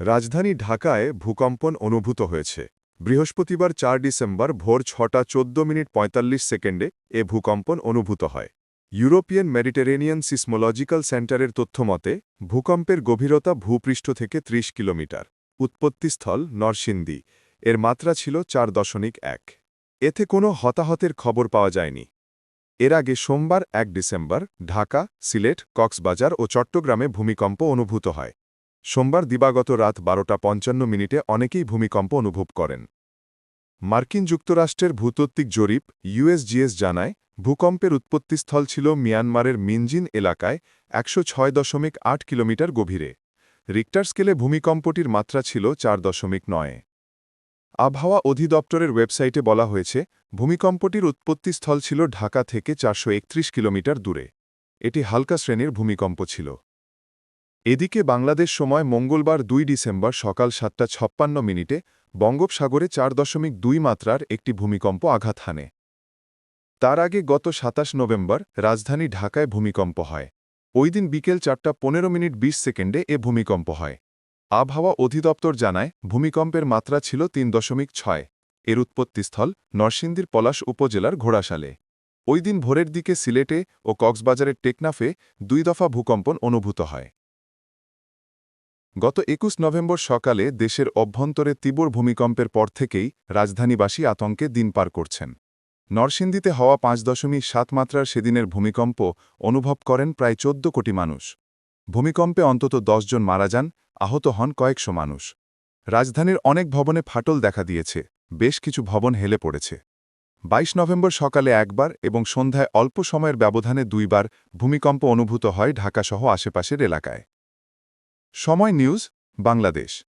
রাজধানী ঢাকায় ভূকম্পন অনুভূত হয়েছে। বৃহস্পতিবার চার ডিসেম্বর ভোর ছটা চোদ্দ মিনিট পঁয়তাল্লিশ সেকেন্ডে এ ভূকম্পন অনুভূত হয়। ইউরোপিয়ান মেডিটেরেনিয়ান সিসমোলজিক্যাল সেন্টারের তথ্যমতে, ভূকম্পের গভীরতা ভূপৃষ্ঠ থেকে ৩০ কিলোমিটার। উৎপত্তিস্থল নরসিংদী। এর মাত্রা ছিল চার দশমিক এক। এতে কোনো হতাহতের খবর পাওয়া যায়নি। এর আগে সোমবার এক ডিসেম্বর ঢাকা, সিলেট, কক্সবাজার ও চট্টগ্রামে ভূমিকম্প অনুভূত হয়। সোমবার দিবাগত রাত বারোটা পঞ্চান্ন মিনিটে অনেকেই ভূমিকম্প অনুভব করেন। মার্কিন যুক্তরাষ্ট্রের ভূতাত্ত্বিক জরিপ ইউএসজিএস জানায়, ভূকম্পের উৎপত্তিস্থল ছিল মিয়ানমারের মিনজিন এলাকায় একশো ছয় দশমিক আট কিলোমিটার গভীরে। রিক্টার স্কেলে ভূমিকম্পটির মাত্রা ছিল চার দশমিক নয়। আবহাওয়া অধিদপ্তরের ওয়েবসাইটে বলা হয়েছে, ভূমিকম্পটির উৎপত্তিস্থল ছিল ঢাকা থেকে চারশো একত্রিশ কিলোমিটার দূরে। এটি হালকা শ্রেণির ভূমিকম্প ছিল। এদিকে বাংলাদেশ সময় মঙ্গলবার দুই ডিসেম্বর সকাল সাতটা ছাপ্পান্ন মিনিটে বঙ্গোপসাগরে চার দশমিক দুই মাত্রার একটি ভূমিকম্প আঘাত হানে। তার আগে গত সাতাশ নভেম্বর রাজধানী ঢাকায় ভূমিকম্প হয়। ওই দিন বিকেল চারটা পনেরো মিনিট বিশ সেকেন্ডে এ ভূমিকম্প হয়। আবহাওয়া অধিদপ্তর জানায়, ভূমিকম্পের মাত্রা ছিল তিন দশমিক ছয়। এর উৎপত্তিস্থল নরসিংদীর পলাশ উপজেলার ঘোড়াশালে। ওই দিন ভোরের দিকে সিলেটে ও কক্সবাজারের টেকনাফে দুই দফা ভূকম্পন অনুভূত হয়। গত একুশ নভেম্বর সকালে দেশের অভ্যন্তরে তীব্র ভূমিকম্পের পর থেকেই রাজধানীবাসী আতঙ্কে দিন পার করছেন। নরসিংদীতে হওয়া পাঁচ দশমিক সাত মাত্রার সেদিনের ভূমিকম্প অনুভব করেন প্রায় চোদ্দ কোটি মানুষ। ভূমিকম্পে অন্তত জন মারা যান, আহত হন কয়েকশো মানুষ। রাজধানীর অনেক ভবনে ফাটল দেখা দিয়েছে, বেশ কিছু ভবন হেলে পড়েছে। ২২ নভেম্বর সকালে একবার এবং সন্ধ্যায় অল্প সময়ের ব্যবধানে দুইবার ভূমিকম্প অনুভূত হয় ঢাকাসহ আশেপাশের এলাকায়। সময় নিউজ বাংলাদেশ।